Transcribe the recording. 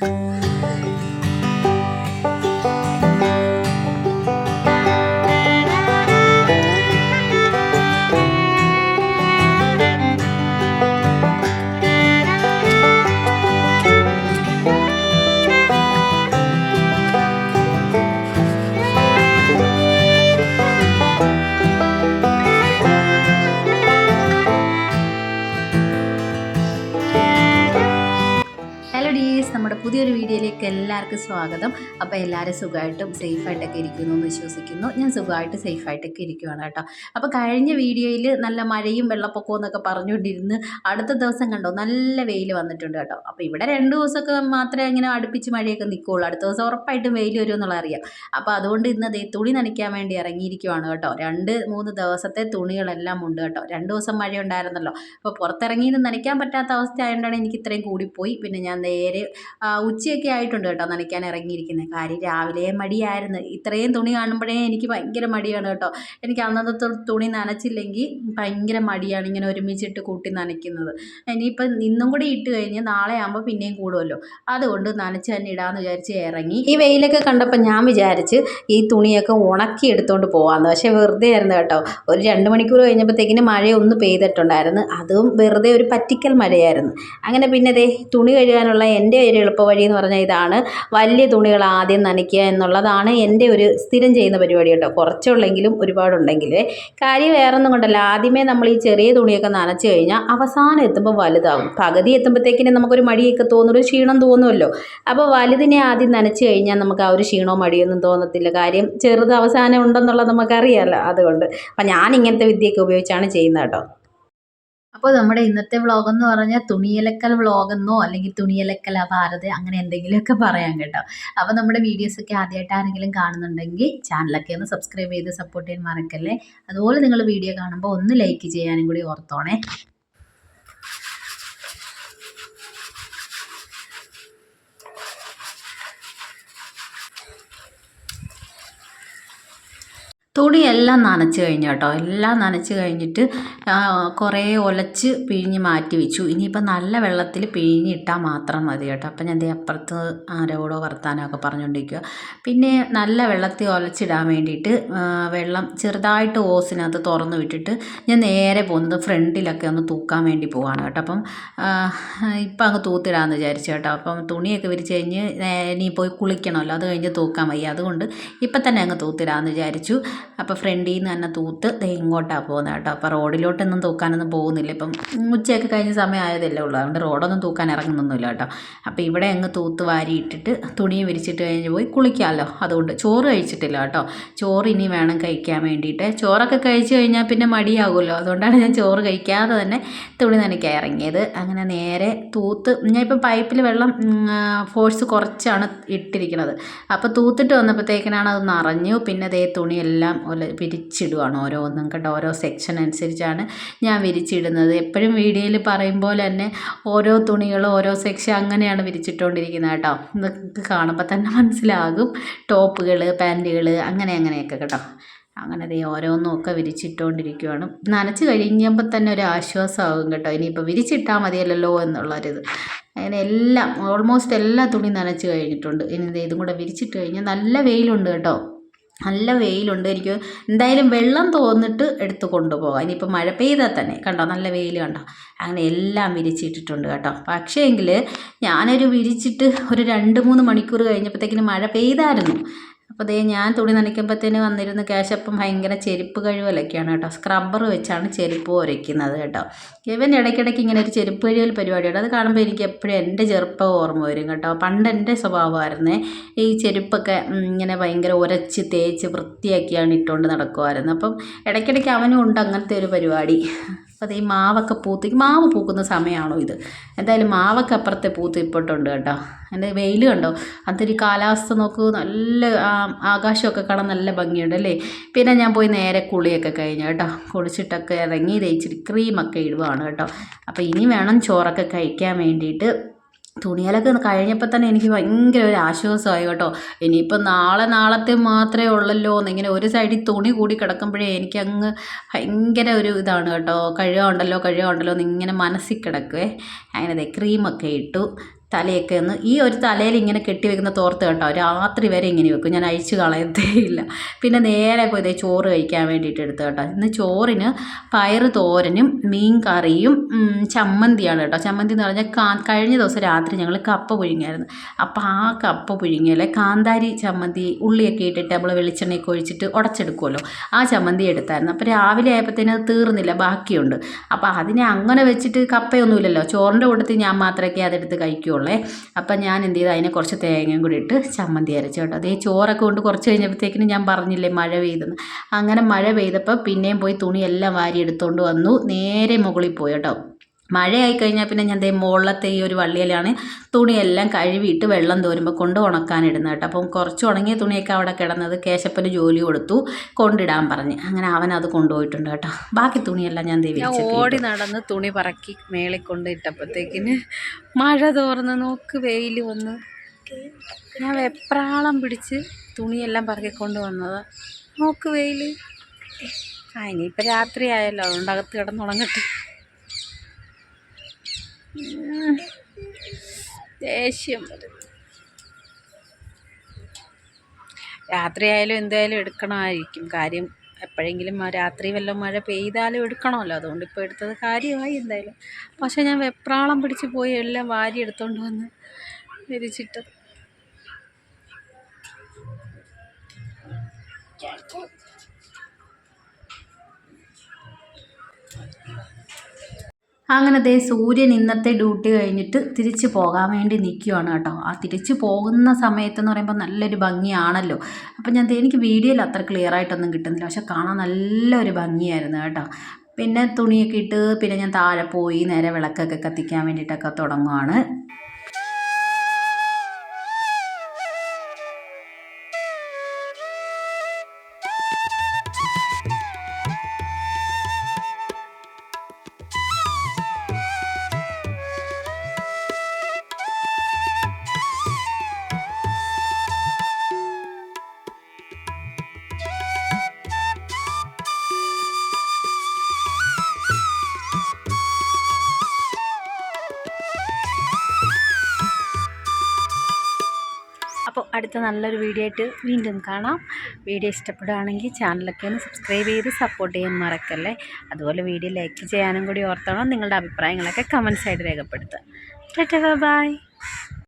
Bye. Hello നമ്മുടെ പുതിയൊരു വീഡിയോയിലേക്ക് എല്ലാവർക്കും സ്വാഗതം. അപ്പോൾ എല്ലാവരും സുഖമായിട്ടും സേഫായിട്ടൊക്കെ ഇരിക്കുന്നു എന്ന് വിശ്വസിക്കുന്നു. ഞാൻ സുഖമായിട്ട് സേഫായിട്ടൊക്കെ ഇരിക്കുവാണ് കേട്ടോ. അപ്പോൾ കഴിഞ്ഞ വീഡിയോയിൽ നല്ല മഴയും വെള്ളപ്പൊക്കവും എന്നൊക്കെ പറഞ്ഞുകൊണ്ടിരുന്ന് അടുത്ത ദിവസം കണ്ടോ നല്ല വെയിൽ വന്നിട്ടുണ്ട് കേട്ടോ. അപ്പോൾ ഇവിടെ രണ്ട് ദിവസമൊക്കെ മാത്രമേ ഇങ്ങനെ അടുപ്പിച്ച് മഴയൊക്കെ നിൽക്കുകയുള്ളൂ അടുത്ത ദിവസം ഉറപ്പായിട്ടും വെയിൽ വരും എന്നുള്ള അറിയാം. അപ്പോൾ അതുകൊണ്ട് ഇന്ന് അതേ തുണി നനയ്ക്കാൻ വേണ്ടി ഇറങ്ങിയിരിക്കുവാണ് കേട്ടോ. രണ്ട് മൂന്ന് ദിവസത്തെ തുണികളെല്ലാം ഉണ്ട് കേട്ടോ. രണ്ട് ദിവസം മഴ ഉണ്ടായിരുന്നല്ലോ അപ്പോൾ പുറത്തിറങ്ങി നനയ്ക്കാൻ പറ്റാത്ത അവസ്ഥ ആയതുകൊണ്ടാണ് എനിക്ക് ഇത്രയും കൂടിപ്പോയി. പിന്നെ ഞാൻ നേരെ ഉച്ചയൊക്കെ ആയിട്ടുണ്ട് കേട്ടോ നനയ്ക്കാൻ ഇറങ്ങിയിരിക്കുന്നത് കാര്യം രാവിലെ മടിയായിരുന്നു. ഇത്രയും തുണി കാണുമ്പോഴേ എനിക്ക് ഭയങ്കര മടിയാണ് കേട്ടോ. എനിക്ക് അന്നത്തെ തുണി നനച്ചില്ലെങ്കിൽ ഭയങ്കര മടിയാണ് ഇങ്ങനെ ഒരുമിച്ചിട്ട് കൂട്ടി നനയ്ക്കുന്നത്. ഇനിയിപ്പം ഇന്നും കൂടി ഇട്ട് കഴിഞ്ഞ് നാളെ ആകുമ്പോൾ പിന്നെയും കൂടുമല്ലോ അതുകൊണ്ട് നനച്ച് തന്നെ ഇടാമെന്ന് വിചാരിച്ച് ഇറങ്ങി. ഈ വെയിലൊക്കെ കണ്ടപ്പോൾ ഞാൻ വിചാരിച്ച് ഈ തുണിയൊക്കെ ഉണക്കി എടുത്തുകൊണ്ട് പോകാമെന്ന് പക്ഷേ വെറുതെ ആയിരുന്നു കേട്ടോ. ഒരു രണ്ട് മണിക്കൂർ കഴിഞ്ഞപ്പോഴത്തേക്കിന് മഴയൊന്നും പെയ്തിട്ടുണ്ടായിരുന്നു. അതും വെറുതെ ഒരു പറ്റിക്കൽ മഴയായിരുന്നു. അങ്ങനെ പിന്നെ ദേ തുണി കഴുകാനുള്ള എന്റെ ഒരു എളുപ്പവഴി എന്ന് പറഞ്ഞാൽ ഇതാണ്. വലിയ തുണികൾ ആദ്യം നനയ്ക്കുക എന്നുള്ളതാണ് എന്റെ ഒരു സ്ഥിരം ചെയ്യുന്ന പരിപാടി കേട്ടോ. കുറച്ചുള്ളെങ്കിലും ഒരുപാടുണ്ടെങ്കിൽ. കാര്യം വേറെ ഒന്നും കൊണ്ടല്ല. ആദ്യമേ നമ്മൾ ഈ ചെറിയ തുണിയൊക്കെ നനച്ച് കഴിഞ്ഞാൽ അവസാനം എത്തുമ്പോൾ വലുതാകും പകുതി എത്തുമ്പോഴത്തേക്കിനും നമുക്കൊരു മടിയൊക്കെ തോന്നുന്നു ഒരു ക്ഷീണം തോന്നുമല്ലോ. അപ്പോൾ വലുതിനെ ആദ്യം നനച്ച് കഴിഞ്ഞാൽ നമുക്ക് ആ ഒരു ക്ഷീണോ മടിയൊന്നും തോന്നത്തില്ല. കാര്യം ചെറുത് അവസാനം ഉണ്ടെന്നുള്ളത് നമുക്കറിയാമല്ലോ അതുകൊണ്ട്. അപ്പം ഞാൻ ഇങ്ങനത്തെ വിദ്യയൊക്കെ ഉപയോഗിച്ചാണ് ചെയ്യുന്നത് കേട്ടോ. അപ്പോൾ നമ്മുടെ ഇന്നത്തെ വ്ളോഗ് എന്ന് പറഞ്ഞാൽ തുണിയലക്കൽ വ്ളോഗെന്നോ അല്ലെങ്കിൽ തുണിയലക്കൽ ഭാരത് അങ്ങനെ എന്തെങ്കിലുമൊക്കെ പറയാം കേട്ടോ. അപ്പോൾ നമ്മുടെ വീഡിയോസൊക്കെ ആദ്യമായിട്ട് ആരെങ്കിലും കാണുന്നുണ്ടെങ്കിൽ ചാനലൊക്കെ ഒന്ന് സബ്സ്ക്രൈബ് ചെയ്ത് സപ്പോർട്ട് ചെയ്യാൻ മറക്കല്ലേ. അതുപോലെ നിങ്ങൾ വീഡിയോ കാണുമ്പോൾ ഒന്ന് ലൈക്ക് ചെയ്യാനും കൂടി ഓർത്തോണേ. തുണിയെല്ലാം നനച്ച് കഴിഞ്ഞു കേട്ടോ. എല്ലാം നനച്ച് കഴിഞ്ഞിട്ട് കുറേ ഒലച്ച് പിഴിഞ്ഞ് മാറ്റി വെച്ചു. ഇനിയിപ്പോൾ നല്ല വെള്ളത്തിൽ പിഴിഞ്ഞിട്ടാൽ മാത്രം മതി കേട്ടോ. അപ്പം ഞാൻ ദേ അപ്പുറത്ത് ആരോടോ വർത്താനമൊക്കെ പറഞ്ഞുകൊണ്ടിരിക്കുക പിന്നെ നല്ല വെള്ളത്തിൽ ഒലച്ചിടാൻ വേണ്ടിയിട്ട് വെള്ളം ചെറുതായിട്ട് ഓസിനകത്ത് തുറന്ന് വിട്ടിട്ട് ഞാൻ നേരെ പോകുന്നത് ഫ്രണ്ടിലൊക്കെ ഒന്ന് തൂക്കാൻ വേണ്ടി പോവാണ് കേട്ടോ. അപ്പം ഇപ്പം അങ്ങ് തൂത്തിടാമെന്ന് വിചാരിച്ചു കേട്ടോ. അപ്പം തുണിയൊക്കെ വിരിച്ച് കഴിഞ്ഞ് ഇനി പോയി കുളിക്കണമല്ലോ. അത് കഴിഞ്ഞ് തൂക്കാൻ വയ്യ. അതുകൊണ്ട് ഇപ്പം തന്നെ അങ്ങ് തൂത്തിടാമെന്ന് വിചാരിച്ചു. അപ്പോൾ ഫ്രണ്ടിൽ നിന്ന് തന്നെ തൂത്ത് ഇങ്ങോട്ടാണ് പോകുന്നത് കേട്ടോ. അപ്പോൾ റോഡിലോട്ടൊന്നും തൂക്കാനൊന്നും പോകുന്നില്ല. ഇപ്പം ഉച്ചയൊക്കെ കഴിഞ്ഞ സമയം ആയതല്ലേ ഉള്ളൂ. അതുകൊണ്ട് റോഡൊന്നും തൂക്കാൻ ഇറങ്ങുന്നൊന്നുമില്ല കേട്ടോ. അപ്പോൾ ഇവിടെ അങ്ങ് തൂത്ത് വാരി ഇട്ടിട്ട് തുണി വിരിച്ചിട്ട് കഴിഞ്ഞ് പോയി കുളിക്കാമല്ലോ അതുകൊണ്ട് ചോറ് കഴിച്ചിട്ടില്ല കേട്ടോ. ചോറ് ഇനി വേണം കഴിക്കാൻ വേണ്ടിയിട്ട്. ചോറൊക്കെ കഴിച്ചു കഴിഞ്ഞാൽ പിന്നെ മടിയാകുമല്ലോ. അതുകൊണ്ടാണ് ഞാൻ ചോറ് കഴിക്കാതെ തന്നെ തുണി നനയ്ക്കാൻ ഇറങ്ങിയത്. അങ്ങനെ നേരെ തൂത്ത് ഞാൻ ഇപ്പോൾ പൈപ്പിൽ വെള്ളം ഫോഴ്സ് കുറച്ചാണ് ഇട്ടിരിക്കുന്നത് അപ്പോൾ തൂത്തിട്ട് വന്നപ്പോഴത്തേക്കിനാണ് അത് നിറഞ്ഞു പിന്നെ അതേ തുണിയെല്ലാം ഒല വിരിച്ചിടുവാണ് ഓരോന്നും കേട്ടോ ഓരോ സെക്ഷൻ അനുസരിച്ചാണ് ഞാൻ വിരിച്ചിടുന്നത്. എപ്പോഴും വീഡിയോയിൽ പറയും പോലെ തന്നെ ഓരോ തുണികളും ഓരോ സെക്ഷൻ അങ്ങനെയാണ് വിരിച്ചിട്ടുകൊണ്ടിരിക്കുന്നത് കേട്ടോ. നിങ്ങൾക്ക് കാണുമ്പോൾ തന്നെ മനസ്സിലാകും. ടോപ്പുകൾ പാന്റുകൾ അങ്ങനെ അങ്ങനെയൊക്കെ കേട്ടോ. അങ്ങനെ ദേ ഓരോന്നും ഒക്കെ വിരിച്ചിട്ടുകൊണ്ടിരിക്കുകയാണ് നനച്ച് കഴിയുമ്പോൾ തന്നെ ഒരു ആശ്വാസമാകും കേട്ടോ. ഇനിയിപ്പോൾ വിരിച്ചിട്ടാൽ മതിയല്ലോ എന്നുള്ളൊരിത്. അങ്ങനെ എല്ലാം ഓൾമോസ്റ്റ് എല്ലാ തുണി നനച്ച് കഴിഞ്ഞിട്ടുണ്ട്. ഇനി ഇതും കൂടെ വിരിച്ചിട്ട് കഴിഞ്ഞാൽ നല്ല വെയിലുണ്ട് കേട്ടോ. നല്ല വെയിലുണ്ട്. എനിക്ക് എന്തായാലും വെള്ളം തോന്നിട്ട് എടുത്ത് കൊണ്ടുപോകാം. ഇനിയിപ്പോൾ മഴ പെയ്താൽ തന്നെ. കണ്ടോ? നല്ല വെയിൽ കണ്ടോ? അങ്ങനെ എല്ലാം വിരിച്ചിട്ടിട്ടുണ്ട് കേട്ടോ. പക്ഷേ എങ്കിൽ ഞാനൊരു വിരിച്ചിട്ട് ഒരു രണ്ട് മൂന്ന് മണിക്കൂർ കഴിഞ്ഞപ്പോഴത്തേക്കിന് മഴ പെയ്തായിരുന്നു. അപ്പോൾ ദേ ഞാൻ തുണി നനയ്ക്കുമ്പോഴത്തേന് വന്നിരുന്ന് കേശപ്പം ഭയങ്കര ചെരുപ്പ് കഴിവലൊക്കെയാണ് കേട്ടോ. സ്ക്രബ്ബർ വെച്ചാണ് ചെരുപ്പ് ഉരയ്ക്കുന്നത് കേട്ടോ. ഇവൻ ഇടയ്ക്കിടയ്ക്ക് ഇങ്ങനെ ഒരു ചെരുപ്പ് കഴിവൽ പരിപാടിയുണ്ട്. അത് കാണുമ്പോൾ എനിക്ക് എപ്പോഴും എന്റെ ചെറുപ്പം ഓർമ്മ വരും കേട്ടോ. പണ്ട് എന്റെ സ്വഭാവമായിരുന്നേ ഈ ചെരുപ്പൊക്കെ ഇങ്ങനെ ഭയങ്കര ഉരച്ച് തേച്ച് വൃത്തിയാക്കിയാണ് ഇട്ടുകൊണ്ട് നടക്കുമായിരുന്നു അപ്പം ഇടയ്ക്കിടയ്ക്ക് അവനും ഉണ്ട് അങ്ങനത്തെ ഒരു പരിപാടി. അപ്പോൾ ഈ മാവൊക്കെ പൂത്ത് മാവ് പൂക്കുന്ന സമയമാണോ ഇത്? എന്തായാലും മാവൊക്കെ അപ്പുറത്തെ പൂത്ത് ഇപ്പോട്ടുണ്ട് കേട്ടോ. എന്റെ വെയിൽ കണ്ടോ? അതൊരു കാലാവസ്ഥ നോക്കൂ. നല്ല ആ, ആകാശമൊക്കെ കാണാൻ നല്ല ഭംഗിയുണ്ട് അല്ലേ? പിന്നെ ഞാൻ പോയി നേരെ കുളിയൊക്കെ കഴിഞ്ഞു കേട്ടോ. കുളിച്ചിട്ടൊക്കെ ഇറങ്ങി തേച്ചിട്ട് ക്രീമൊക്കെ ഇടുവാണ് കേട്ടോ. അപ്പോൾ ഇനി വേണം ചോറൊക്കെ കഴിക്കാൻ വേണ്ടിയിട്ട്. തുണിയാലൊക്കെ കഴിഞ്ഞപ്പോൾ തന്നെ എനിക്ക് ഭയങ്കര ഒരു ആശ്വാസമായി കേട്ടോ. ഇനിയിപ്പോൾ നാളെ നാളത്തെ മാത്രമേ ഉള്ളല്ലോ എന്നിങ്ങനെ ഒരു സൈഡിൽ തുണി കൂടി കിടക്കുമ്പോഴേ എനിക്ക് അങ്ങ് ഭയങ്കര ഒരു ഇതാണ് കേട്ടോ. കഴുകാണ്ടല്ലോ കഴുകാണ്ടല്ലോ എന്നിങ്ങനെ മനസ്സിൽ കിടക്കുവേ. അങ്ങനെ ക്രീമൊക്കെ ഇട്ടു. തലയൊക്കെ ഒന്ന് ഈ ഒരു തലയിൽ ഇങ്ങനെ കെട്ടി വെക്കുന്ന തോർത്ത് കേട്ടോ രാത്രി വരെ ഇങ്ങനെ വെക്കും. ഞാൻ അഴിച്ചു കളയത്തേ ഇല്ല. പിന്നെ നേരെ പോയി ചോറ് കഴിക്കാൻ വേണ്ടിയിട്ട് എടുത്തു കേട്ടോ. ഇന്ന് ചോറിന് പയർ തോരനും മീൻ കറിയും ചമ്മന്തിയാണ് കേട്ടോ. ചമ്മന്തി എന്ന് പറഞ്ഞാൽ കഴിഞ്ഞ ദിവസം രാത്രി ഞങ്ങൾ കപ്പ പുഴുങ്ങിയായിരുന്നു. അപ്പോൾ ആ കപ്പ പുഴുങ്ങിയാൽ കാന്താരി ചമ്മന്തി ഉള്ളിയൊക്കെ ഇട്ടിട്ട് നമ്മൾ വെളിച്ചെണ്ണയൊക്കെ ഒഴിച്ചിട്ട് ഉടച്ചെടുക്കുമല്ലോ. ആ ചമ്മന്തി എടുത്തായിരുന്നു. അപ്പോൾ രാവിലെ ആയപ്പോഴത്തേനും അത് തീർന്നില്ല. ബാക്കിയുണ്ട്. അപ്പോൾ അതിനെ അങ്ങനെ വെച്ചിട്ട് കപ്പയൊന്നുമില്ലല്ലോ. ചോറിന്റെ കൂട്ടത്തിൽ ഞാൻ മാത്രമേ അതെടുത്ത് കഴിക്കുകയുള്ളേ അപ്പം ഞാൻ എന്ത് ചെയ്തു? അതിനെ കുറച്ച് തേങ്ങയും കൂടി ഇട്ട് ചമ്മന്തി അരച്ചു കേട്ടോ. അതേ ചോറൊക്കെ കൊണ്ട് കുറച്ച് കഴിഞ്ഞപ്പോഴത്തേക്കിനും ഞാൻ പറഞ്ഞില്ലേ മഴ പെയ്തെന്ന്. അങ്ങനെ മഴ പെയ്തപ്പോൾ പിന്നെയും പോയി തുണിയെല്ലാം വാരി എടുത്തുകൊണ്ട് വന്നു. നേരെ മുകളിൽ പോയി കേട്ടോ. മഴയായി കഴിഞ്ഞാൽ പിന്നെ ഞാൻ ദേ മുകളിലത്തെ ഈ ഒരു വള്ളിയിലാണ് തുണിയെല്ലാം കഴുകിയിട്ട് വെള്ളം തോരുമ്പോൾ കൊണ്ട് ഉണക്കാനിടുന്നത് കേട്ടോ. അപ്പം കുറച്ച് ഉണങ്ങിയ തുണിയൊക്കെ അവിടെ കിടന്നത് കേശപ്പന് ജോലി കൊടുത്തു കൊണ്ടിടാൻ പറഞ്ഞ്. അങ്ങനെ അവൻ അത് കൊണ്ടുപോയിട്ടുണ്ട് കേട്ടോ. ബാക്കി തുണിയെല്ലാം ഞാൻ ദേ ഞാൻ ഓടി നടന്ന് തുണി പറക്കി മേളിൽ കൊണ്ട് ഇട്ടപ്പോഴത്തേക്കിന് മഴ തോർന്ന്. നോക്ക് വെയിൽ വന്ന്. ഞാൻ വെപ്രാളം പിടിച്ച് തുണിയെല്ലാം പറക്കിക്കൊണ്ട് വന്നത്. നോക്ക് വെയിൽ. ആ ഇനിയിപ്പോൾ രാത്രിയായല്ലോ. അതുകൊണ്ട് അകത്ത് കിടന്നുണങ്ങട്ടെ. ദേഷ്യം വരും. രാത്രി ആയാലും എന്തായാലും എടുക്കണമായിരിക്കും. കാര്യം എപ്പോഴെങ്കിലും രാത്രി വല്ല മഴ പെയ്താലും എടുക്കണമല്ലോ. അതുകൊണ്ട് ഇപ്പോൾ എടുത്തത് കാര്യമായി എന്തായാലും. പക്ഷേ ഞാൻ വെപ്രാളം പിടിച്ച് പോയി എല്ലാം വാരി എടുത്തോണ്ട് വന്ന് വിരിച്ചിട്ട് അങ്ങനെ ദേ സൂര്യൻ ഇന്നത്തെ ഡ്യൂട്ടി കഴിഞ്ഞിട്ട് തിരിച്ചു പോകാൻ വേണ്ടി നിൽക്കുകയാണ് കേട്ടോ. ആ തിരിച്ചു പോകുന്ന സമയത്തെന്ന് പറയുമ്പോൾ നല്ലൊരു ഭംഗിയാണല്ലോ. അപ്പം ഞാൻ എനിക്ക് വീഡിയോയിൽ അത്ര ക്ലിയർ ആയിട്ടൊന്നും കിട്ടുന്നില്ല. പക്ഷെ കാണാൻ നല്ലൊരു ഭംഗിയായിരുന്നു കേട്ടോ. പിന്നെ തുണിയൊക്കെ ഇട്ട് പിന്നെ ഞാൻ താഴെ പോയി നേരെ വിളക്കൊക്കെ കത്തിക്കാൻ വേണ്ടിയിട്ടൊക്കെ തുടങ്ങുവാണ്. അപ്പോൾ അടുത്ത നല്ലൊരു വീഡിയോ ആയിട്ട് വീണ്ടും കാണാം. വീഡിയോ ഇഷ്ടപ്പെടുകയാണെങ്കിൽ ചാനലൊക്കെ ഒന്ന് സബ്സ്ക്രൈബ് ചെയ്ത് സപ്പോർട്ട് ചെയ്യാൻ മറക്കല്ലേ? അതുപോലെ വീഡിയോ ലൈക്ക് ചെയ്യാനും കൂടി ഓർത്തോണം. നിങ്ങളുടെ അഭിപ്രായങ്ങളൊക്കെ കമൻസ് ആയിട്ട് രേഖപ്പെടുത്തുക. ബൈ